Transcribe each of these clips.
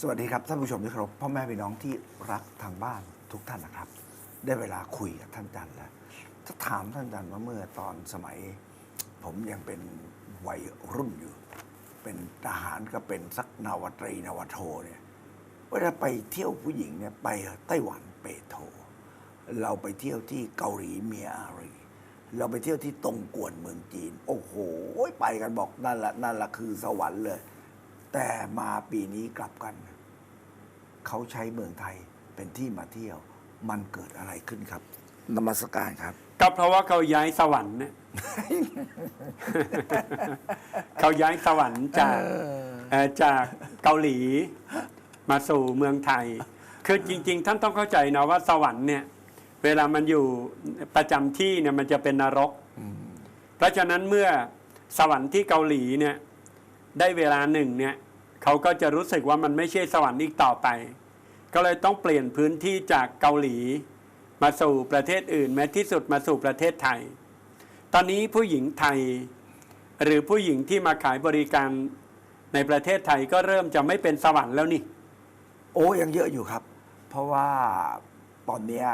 สวัสดีครับท่านผู้ชมที่เคารพพ่อแม่พี่น้องที่รักทางบ้านทุกท่านนะครับ ได้เวลาคุยกับท่านจันแล้วถ้าถามท่านจันว่าเมื่อตอนสมัย ผมยังเป็นวัยรุ่นอยู่ เป็นทหารก็เป็นสักนาวตรีนาวโทเนี่ยเวลาไปเที่ยวผู้หญิงเนี่ยไปไต้หวันเปโตรเราไปเที่ยวที่เกาหลีเมียอารี เราไปเที่ยวที่ตงกวนเมืองจีน โอ้โห ไปกันบอกนั่นละนั่นละคือสวรรค์เลย แต่มาปีนี้กลับกัน เขาใช้เมืองไทยเป็นที่มาเที่ยว มันเกิดอะไรขึ้นครับ นมัสการครับ ก็เพราะว่าเขาย้ายสวรรค์เนี่ยเขาย้ายสวรรค์จากเอ่อจากเกาหลีมาสู่เมืองไทย คือจริง ๆ ท่านต้องเข้าใจนะว่าสวรรค์เนี่ย เวลามันอยู่ประจำที่เนี่ยมันจะเป็นนรก เพราะฉะนั้นเมื่อสวรรค์ที่เกาหลีเนี่ย ได้เวลาหนึ่งเนี่ยเขาก็จะรู้สึกว่ามันไม่ใช่สวรรค์อีกต่อไป ก็เลยต้องเปลี่ยนพื้นที่จากเกาหลี มาสู่ประเทศอื่น แม้ที่สุดมาสู่ประเทศไทย ตอนนี้ผู้หญิงไทย หรือผู้หญิงที่มาขายบริการในประเทศไทยก็เริ่มจะไม่เป็นสวรรค์แล้วนี่ โอ้ยังเยอะอยู่ครับ เพราะว่าตอนเนี้ย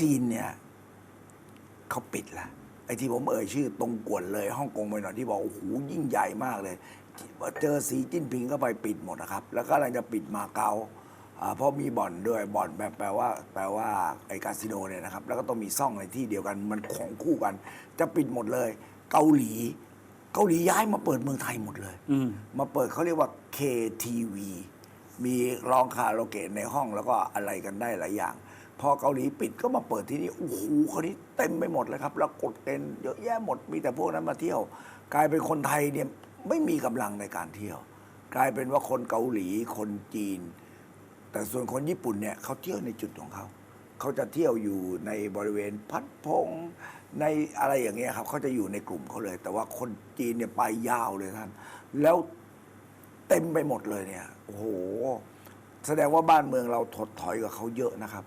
จีนเนี่ยเขาปิดละ ไอ้ที่ผมเอ่ยชื่อตรงกวนเลยฮ่องกงไปหน่อยที่บอกโอ้โหยิ่งใหญ่มากเลย เจอสีจิ้นผิงก็ไปปิดหมดนะครับ แล้วก็กำลังจะปิดมาเก๊าอ่าเพราะมีบ่อนด้วยบ่อนแบบแปลว่าแปลว่าไอ้คาสิโนเนี่ยนะครับ แล้วก็ต้องมีซ่องในที่เดียวกันมันของคู่กัน จะปิดหมดเลย เกาหลี เกาหลีย้ายมาเปิดเมืองไทยหมดเลยอืมมาเปิดเขาเรียกว่า KTV มีร้องคาราโอเกะในห้องแล้วก็อะไรกันได้หลายอย่าง พอเกาหลีปิดก็มาเปิดที่นี่โอ้โหคนนี้เต็มไปหมดเลยครับ แล้วกดเต็นเยอะแยะหมดมีแต่พวกนั้นมาเที่ยว กลายเป็นคนไทยเนี่ยไม่มีกำลังในการเที่ยว กลายเป็นว่าคนเกาหลีคนจีน แต่ส่วนคนญี่ปุ่นเนี่ยเขาเที่ยวในจุดของเขาเขาจะเที่ยวอยู่ในบริเวณพัดพงในอะไรอย่างเงี้ยครับเขาจะอยู่ในกลุ่มเขาเลย แต่ว่าคนจีนเนี่ยไปยาวเลยท่าน แล้วเต็มไปหมดเลยเนี่ยโอ้โหแสดงว่าบ้านเมืองเราถดถอยกับเขาเยอะนะครับ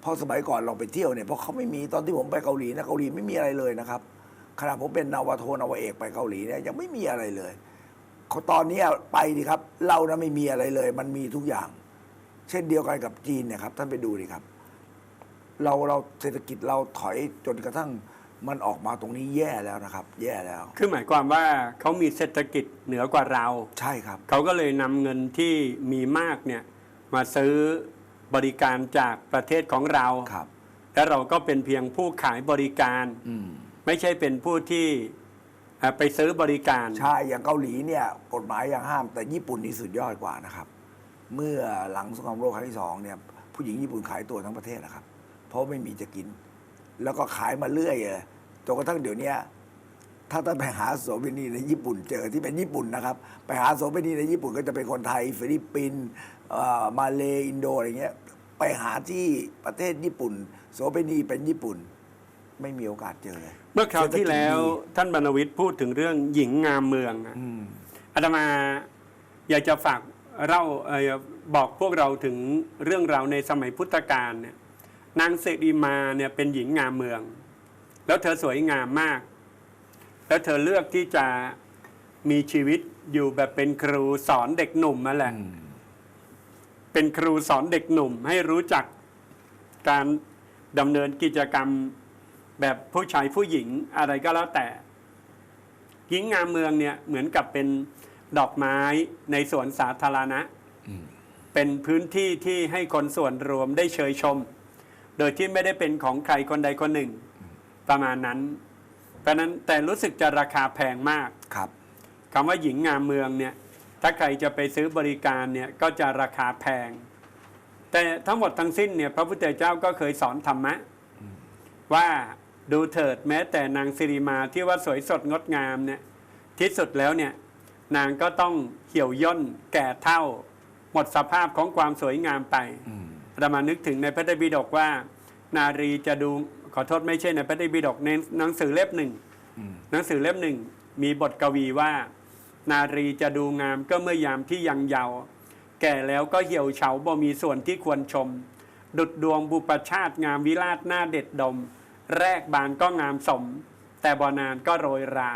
เพราะสมัยก่อนเราไปเที่ยวเนี่ยเพราะเขาไม่มีตอนที่ผมไปเกาหลีนะเกาหลีไม่มีอะไรเลยนะครับขณะผมเป็นนาวาโทนาวาเอกไปเกาหลีเนี่ยยังไม่มีอะไรเลยเขาตอนเนี้ยไปดิครับ เรานะไม่มีอะไรเลย มันมีทุกอย่าง เช่นเดียวกันกับจีนเนี่ยครับท่านไปดูดิครับ เราเราเศรษฐกิจเราถอยจนกระทั่งมันออกมาตรงนี้แย่แล้วนะครับ แย่แล้ว คือหมายความว่าเขามีเศรษฐกิจเหนือกว่าเรา ใช่ครับ เขาก็เลยนำเงินที่มีมากเนี่ยมาซื้อ บริการจากประเทศของเราครับ และเราก็เป็นเพียงผู้ขายบริการ อืมไม่ใช่เป็นผู้ที่เอ่อไปซื้อบริการ ใช่อย่างเกาหลีเนี่ย กฎหมายยังห้ามแต่ญี่ปุ่นนี่สุดยอดกว่านะครับ เมื่อหลังสงครามโลกครั้งที่สองเนี่ย ผู้หญิงญี่ปุ่นขายตัวทั้งประเทศนะครับ เพราะไม่มีจะกิน แล้วก็ขายมาเรื่อยเลยจนกระทั่งเดี๋ยวเนี้ย ถ้าท่านไปหาโสเภณีในญี่ปุ่นเจอที่เป็นญี่ปุ่นนะครับ ไปหาโสเภณีในญี่ปุ่นก็จะเป็นคนไทยฟิลิปปินส์เอ่อมาเลอินโดอะไรเงี้ยไปหาที่ประเทศญี่ปุ่น โสเภณีเป็นญี่ปุ่น ไม่มีโอกาสเจอเลย เมื่อคราวที่แล้วเศรษฐกิจดีท่านบรรณวิทย์พูดถึงเรื่องหญิงงามเมืองอะอืมอาตมาอยากจะฝากเล่าเอ่อบอกพวกเราถึงเรื่องราวในสมัยพุทธกาลเนี่ยนางเสดีมาเนี่ยเป็นหญิงงามเมือง แล้วเธอสวยงามมาก แล้วเธอเลือกที่จะมีชีวิตอยู่แบบเป็นครูสอนเด็กหนุ่มมาแหละ เป็นครูสอนเด็กหนุ่ม ให้รู้จักการดำเนินกิจกรรมแบบผู้ชายผู้หญิงอะไรก็แล้วแต่หญิงงามเมืองเนี่ยเหมือนกับเป็นดอกไม้ในสวนสาธารณะเป็นพื้นที่ที่ให้คนส่วนรวมได้เชยชม โดยที่ไม่ได้เป็นของใครคนใดคนหนึ่ง ประมาณนั้น เพราะฉะนั้นแต่รู้สึกจะราคาแพงมากครับคำว่าหญิงงามเมืองเนี่ยถ้าใครจะไปซื้อบริการเนี่ยก็จะราคาแพง แต่ทั้งหมดทั้งสิ้นเนี่ยพระพุทธเจ้าก็เคยสอนธรรมะว่าดูเถิดแม้แต่นางสิริมาที่ว่าสวยสดงดงามเนี่ยที่สุดแล้วเนี่ยนางก็ต้องเหี่ยวย่นแก่เท่า หมดสภาพของความสวยงามไปอืมเรามานึกถึงในพระไตรปิฎกว่า นารีจะดู ขอโทษไม่ใช่ในพระไตรปิฎกในหนังสือเล่มหนึ่งอืมหนังสือเล่มหนึ่งมีบทกวีว่า นารีจะดูงามก็เมื่อยามที่ยังเยาว์แก่แล้วก็เหี่ยวเฉาบ่มีส่วนที่ควรชม ดุดดวงบุปชาติงามวิราชหน้าเด็ดดม แรกบานก็งามสม แต่บอนานก็โรยรา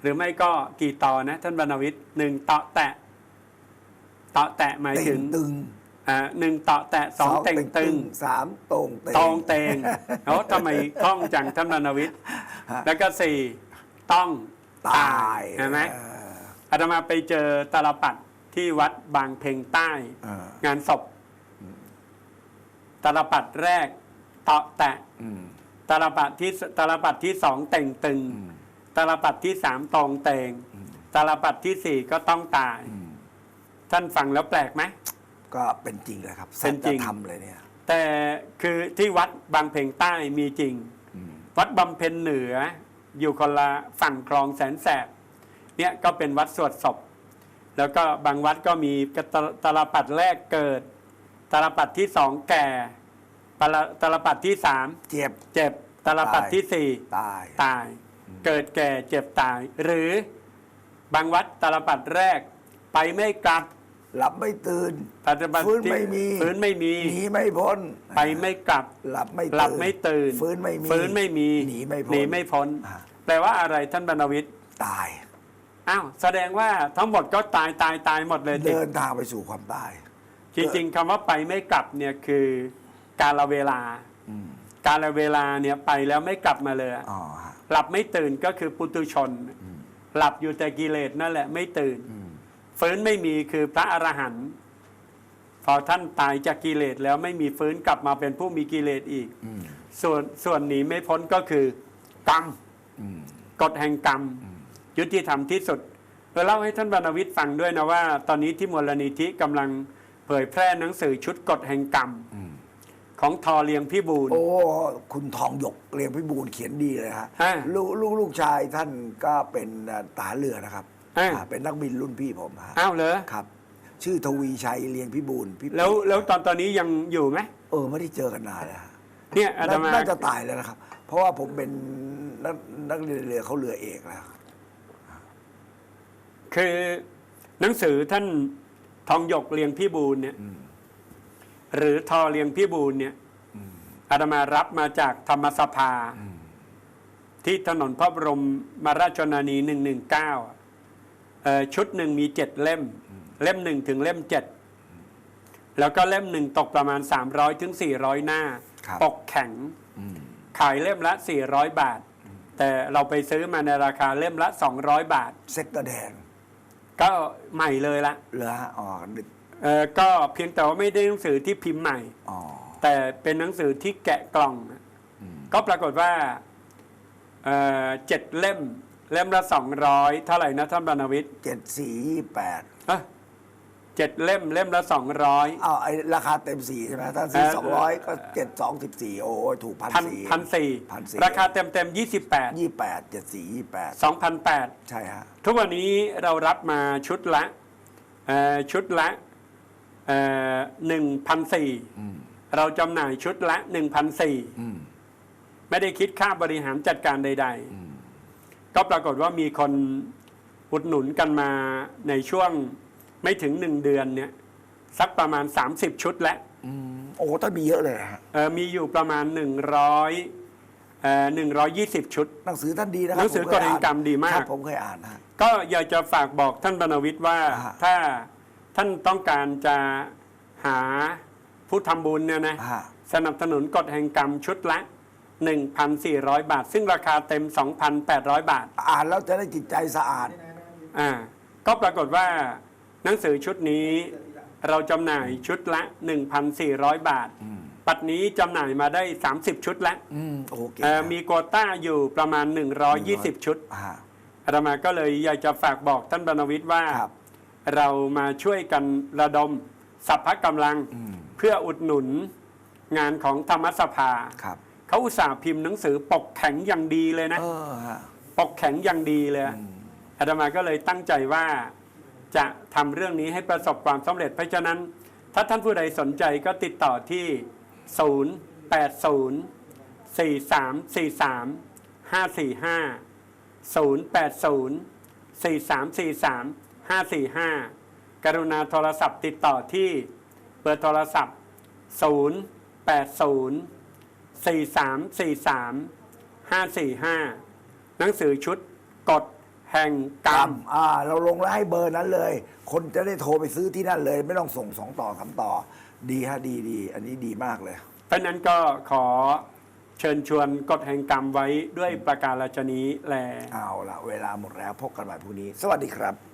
หรือไม่ก็กี่ต่อนะ ท่านบรรณวิทย์หนึ่งต่อแตะเตาะแตะหมายเต่ถึงงตึง อ่าหนึ่งเตาะแตะสองเต่งตึงสามตรงเต่งตองเตงโอ้ทำไมคล่องจังท่านบรรณวิทย์ฮะแล้วก็สี่ต้องตตาายยเห็นไหมเอออาตมาไปเจอตาลปัดที่วัดบางเพ็งใต้เอองานศพตาลปัดแรกเตาะแตะอืมตาลปัดที่ตาลปัดที่สองเต่งตึงอืมตาลปัดที่สามตองเตงตาลปัดที่สี่ก็ต้องตายอืมท่านฟังแล้วแปลกไหม ก็เป็นจริงเลยครับเป็นจริงสัจธรรมเลยเนี่ย แต่คือที่วัดบางเพ็งใต้มีจริงอืมวัดบำเพ็ญเหนือ อยู่คนละฝั่งคลองแสนแสบเนี่ยก็เป็นวัดสวดศพ แล้วก็บางวัดก็มีตะตาลปัดแรกเกิดตาลปัดที่สองแก่ตาลตาลปัดที่สามเจ็บเจ็บตาลปัดที่สี่ตายตาย เกิดแก่เจ็บตาย หรือบางวัดตาลปัดแรกไปไม่กลับ หลับไม่ตื่นตาลปัดฟื้นที่ไม่มีฟื้นไม่มีหนีไม่พ้นไปไม่กลับ หลับไม่หลับไม่ตื่นฟื้นไม่มีฟื้นไม่มีหนีไม่พ้นหนีไม่พ้นอ่าแปลว่าอะไรท่านบรรณวิทย์ตายอ้าวแสดงว่าทั้งหมดก็ตายตายตายหมดเลยสิเดินทางไปสู่ความตาย จริงๆคำว่าไปไม่กลับเนี่ยคือการละเวลาอืมการละเวลาเนี่ยไปแล้วไม่กลับมาเลยอ๋อฮะหลับไม่ตื่นก็คือปุตุชน หลับอยู่แต่กิเลสนั่นแหละไม่ตื่นอืม ฟื้นไม่มีคือพระอรหันต์พอท่านตายจากกิเลสแล้วไม่มีฟื้นกลับมาเป็นผู้มีกิเลสอีกอืมส่วนส่วนหนีไม่พ้นก็คือกรรมอืมกฎแห่งกรรม ยุติธรรมที่สุดเราเล่าให้ท่านบรรณวิทย์ฟังด้วยนะว่า ตอนนี้ที่มูลนิธิกำลังเผยแพร่หนังสือชุดกฎแห่งกรรมอืมของทอเลียงพี่บูลโอ้คุณทองหยกเรียงพิบูลเขียนดีเลยฮะอ่าลูกลูกลูกชายท่านก็เป็นทหารเรือนะครับ อ่า อ่าเป็นนักบินรุ่นพี่ผมฮะอ้าวเหรอครับ ชื่อทวีชัยเรียงพิบูลพี่แล้วแล้วตอนตอนนี้ยังอยู่ไหมเออไม่ได้เจอกันนานเลยฮะเนี่ยอาตมาน่าจะตายแล้วนะครับ เพราะว่าผมเป็นนักนักเรียนเรือเขาเรือเอกแล้ว คือหนังสือท่านทองหยกเลียงพี่บูลเนี่ยอืม หรือทอเลียงพี่บูลเนี่ยอาตมารับมาจากธรรมสภา อืมที่ถนนพระบรมมาราชชนนีหนึ่งหนึ่งเก้า ชุดหนึ่งมีเจ็ดเล่ม เล่มหนึ่งถึงเล่มเจ็ดแล้วก็เล่มหนึ่งตกประมาณ 300ถึง400 หน้าครับปกแข็งอืมขายเล่มละ 400 บาท แต่เราไปซื้อมาในราคาเล่มละ 200 บาท เซ็กเตอร์แดง ก็ใหม่เลยละเหรอฮะอ๋อนึกเอ่อก็เพียงแต่ว่าไม่ได้หนังสือที่พิมพ์ใหม่อ๋อแต่เป็นหนังสือที่แกะกล่องอืมก็ปรากฏว่าเอ่อเจ็ดเล่ม เล่มละสองร้อยเท่าไหร่นะท่านบรรณวิทย์เจ็ดสี่ยี่แปดเอ้ยเจ็ดเล่มเล่มละสองร้อยอ้าวไอราคาเต็มสี่ใช่ไหมถ้าซื้อเออสองร้อยก็เจ็ดสองสิบสี่โอ้ยถูกพันพันสี่ พันสี่พันสี่ราคาเต็มเต็มยี่สิบแปดยี่แปดเจ็ดสี่ยี่แปดสองพันแปดใช่ฮะ ทุกวันนี้เรารับมาชุดละเอ่อชุดละหนึ่งพันสี่อืมเราจำหน่ายชุดละหนึ่งพันสี่อืม ไม่ได้คิดค่าบริหารจัดการใดอืมๆ ก็ปรากฏว่ามีคนอุดหนุนกันมาในช่วงไม่ถึงหนึ่งเดือนเนี่ยสักประมาณ 30 ชุดแล้วอืมโอ้ต้องมีเยอะเลยนะฮะเอ่อมีอยู่ประมาณ 100เอ่อ120 ชุด หนังสือท่านดีนะครัหนังสือผมเคยกฎแห่งกรรมดีมาก ครับผมเคยอ่านนะฮะก็อยากจะฝากบอกท่านบรรณวิทย์ว่า อ่า ถ้าท่านต้องการจะหาผู้ทำบุญเนี่ยนะ ฮะสนับสนุนกฎแห่งกรรมชุดละ 1,400 บาท ซึ่งราคาเต็ม 2,800 บาท อ่านแล้วจะได้จิตใจสะอาด อ่า ก็ปรากฏว่าหนังสือชุดนี้เราจำหน่ายชุดละ 1,400 บาทอืมปัจนี้จำหน่ายมาได้ 30 ชุดแล้วอืมโอเคเอ่อมีโควต้าอยู่ประมาณ 120 ชุดฮะอาตมาก็เลยอยากจะฝากบอกท่านบรรณวิทย์ว่า ครับ เรามาช่วยกันระดมสัพพะกำลังอืมเพื่ออุดหนุนงานของธรรมสภา ครับ เขาอุตส่าห์พิมพ์หนังสือปกแข็งอย่างดีเลยนะ เออฮะปกแข็งอย่างดีเลยอืมอาตมาก็เลยตั้งใจว่าจะทำเรื่องนี้ให้ประสบความสำเร็จ เพราะฉะนั้น ถ้าท่านผู้ใดสนใจก็ติดต่อที่ 0 8 0 4 3 4 3 5 4 5 0 8 0 4 3 4 3 5 4 5 กรุณาโทรศัพท์ติดต่อที่เบอร์โทรศัพท์ 0 8 0 4 3 4 3 5 4 5 หนังสือชุดกฎแห่งกรรม อ่า เราลงแล้วให้เบอร์นั้นเลย คนจะได้โทรไปซื้อที่นั่นเลย ไม่ต้องส่งสองต่อสามต่อ ดีฮะดีดี อันนี้ดีมากเลย เพราะฉะนั้นก็ขอเชิญชวนกฎแห่งกรรมไว้ด้วยประการราชนี้แล เอาละเวลาหมดแล้วพบกันใหม่พรุ่งนี้ สวัสดีครับ